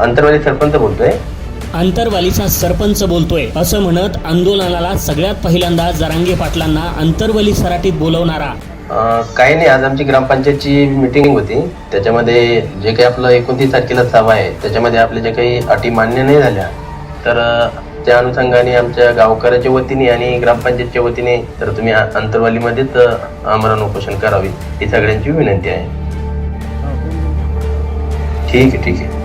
अंतरवाली सरपंच बोलतोय. आंतरवालीचा सरपंच बोलतोय. असं म्हणत आंदोलनाला सगळ्यात पहिल्यांदा जरांगे पाटलांना आंतरवाली सराटीत बोलवणारा. काही नाही आज आमची ग्रामपंचायतची मिटिंग होती. त्याच्यामध्ये जे काही आपलं एकोणतीस तारखेला सभा आहे त्याच्यामध्ये आपल्या ज्या काही अटी मान्य नाही झाल्या तर त्या अनुषंगाने आमच्या गावकऱ्याच्या वतीने आणि ग्रामपंचायतच्या वतीने तर तुम्ही अंतरवालीमध्येच आमरण उपोषण करावे ही सगळ्यांची विनंती आहे. ठीक आहे ठीक आहे.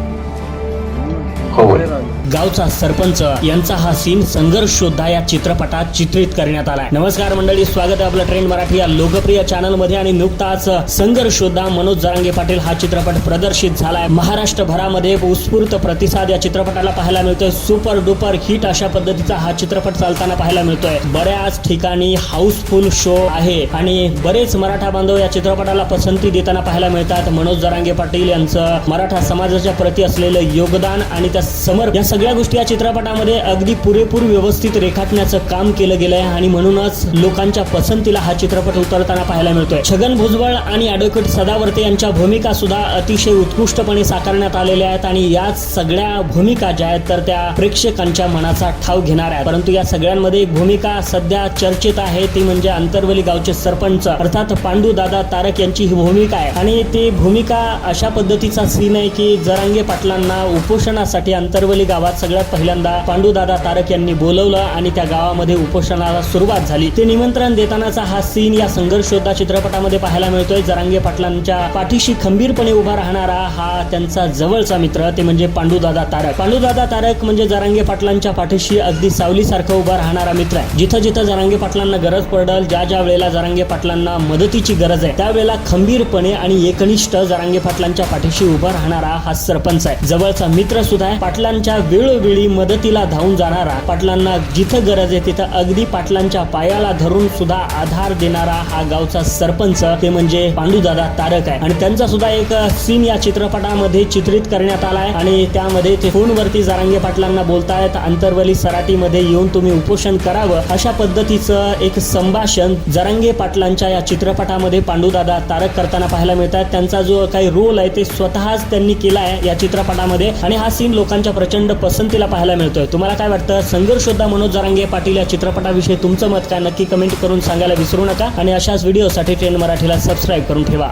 गावचा सरपंच यांचा हा सीन संघर्ष योद्धा या चित्रपटात चित्रित करण्यात आलाय. नमस्कार मंडळी स्वागत आहे आपलं ट्रेंड मराठी या लोकप्रिय चॅनलमध्ये आणि नुकताच संघर्ष योद्धा मनोज जरांगे पाटील हा चित्रपट प्रदर्शित झालाय. महाराष्ट्रभरामध्ये उत्स्फूर्त प्रतिसाद या चित्रपटाला पाहायला मिळतोय. सुपर डुपर हिट अशा पद्धतीचा हा चित्रपट चालताना पाहायला मिळतोय. बऱ्याच ठिकाणी हाऊसफुल शो आहे आणि बरेच मराठा बांधव या चित्रपटाला पसंती देताना पाहायला मिळतात. मनोज जरांगे पाटील यांचं मराठा समाजाच्या प्रती असलेलं योगदान आणि त्या समर या सगळ्या गोष्टी या चित्रपटामध्ये अगदी पुरेपूर व्यवस्थित रेखाटण्याचं काम केलं गेलंय आणि म्हणूनच लोकांच्या पसंतीला हा चित्रपट उतरताना पाहायला मिळतोय. छगन भुजबळ आणि ॲडव्होकेट सदावर्ते यांच्या भूमिका सुद्धा अतिशय उत्कृष्टपणे साकारण्यात आलेल्या आहेत आणि या सगळ्या भूमिका ज्या आहेत तर त्या प्रेक्षकांच्या मनाचा ठाव घेणार आहे परंतु या सगळ्यांमध्ये एक भूमिका सध्या चर्चेत आहे ती म्हणजे अंतरवली गावचे सरपंच अर्थात पांडू दादा तारक यांची ही भूमिका आहे. आणि ती भूमिका अशा पद्धतीचा सीन आहे की जरांगे पाटलांना उपोषणासाठी अंतरवली गावात सगळ्यात पहिल्यांदा पांडुदादा तारक यांनी बोलवलं आणि त्या गावामध्ये उपोषणाला सुरुवात झाली. ते निमंत्रण देतानाचा हा सीन या संघर्षोद्धा चित्रपटामध्ये पाहायला मिळतोय. जरांगे पाटलांच्या पाठीशी खंबीरपणे उभा राहणारा हा त्यांचा जवळचा मित्र ते म्हणजे पांडुदादा तारक. पांडुदादा तारक म्हणजे जरांगे पाटलांच्या पाठीशी अगदी सावलीसारखं उभा राहणारा मित्र आहे. जिथं जिथं जरांगे पाटलांना गरज पडल ज्या ज्या वेळेला जरांगे पाटलांना मदतीची गरज आहे त्यावेळेला खंबीरपणे आणि एकनिष्ठ जरांगे पाटलांच्या पाठीशी उभा राहणारा हा सरपंच आहे. जवळचा मित्र सुद्धा आहे. पाटलांच्या वेळोवेळी मदतीला धावून जाणारा पाटलांना जिथं गरज आहे तिथं अगदी पाटलांच्या पायाला धरून सुद्धा आधार देणारा हा गावचा सरपंच ते म्हणजे पांडुदादा तारक आहे. आणि त्यांचा सुद्धा एक सीन या चित्रपटामध्ये चित्रित करण्यात आलाय आणि त्यामध्ये ते फोनवरती जारांगे पाटलांना बोलतायत आंतरवली सराटीमध्ये येऊन तुम्ही उपोषण करावं. अशा पद्धतीचं एक संभाषण जरांगे पाटलांच्या या चित्रपटामध्ये पांडुदादा तारक करताना पाहायला मिळतात. त्यांचा जो काही रोल आहे ते स्वतःच त्यांनी केला आहे या चित्रपटामध्ये. आणि हा सीन लोकांच्या प्रचंड पसंतीला पाहायला मिळतोय. तुम्हाला काय वाटतं? संघर्षोद्धा मनोज जरांगे पाटील या चित्रपटाविषयी तुमचं मत काय? नक्की कमेंट करून सांगायला विसरू नका. आणि अशाच व्हिडिओसाठी ट्रेंड मराठीला सबस्क्राईब करून ठेवा.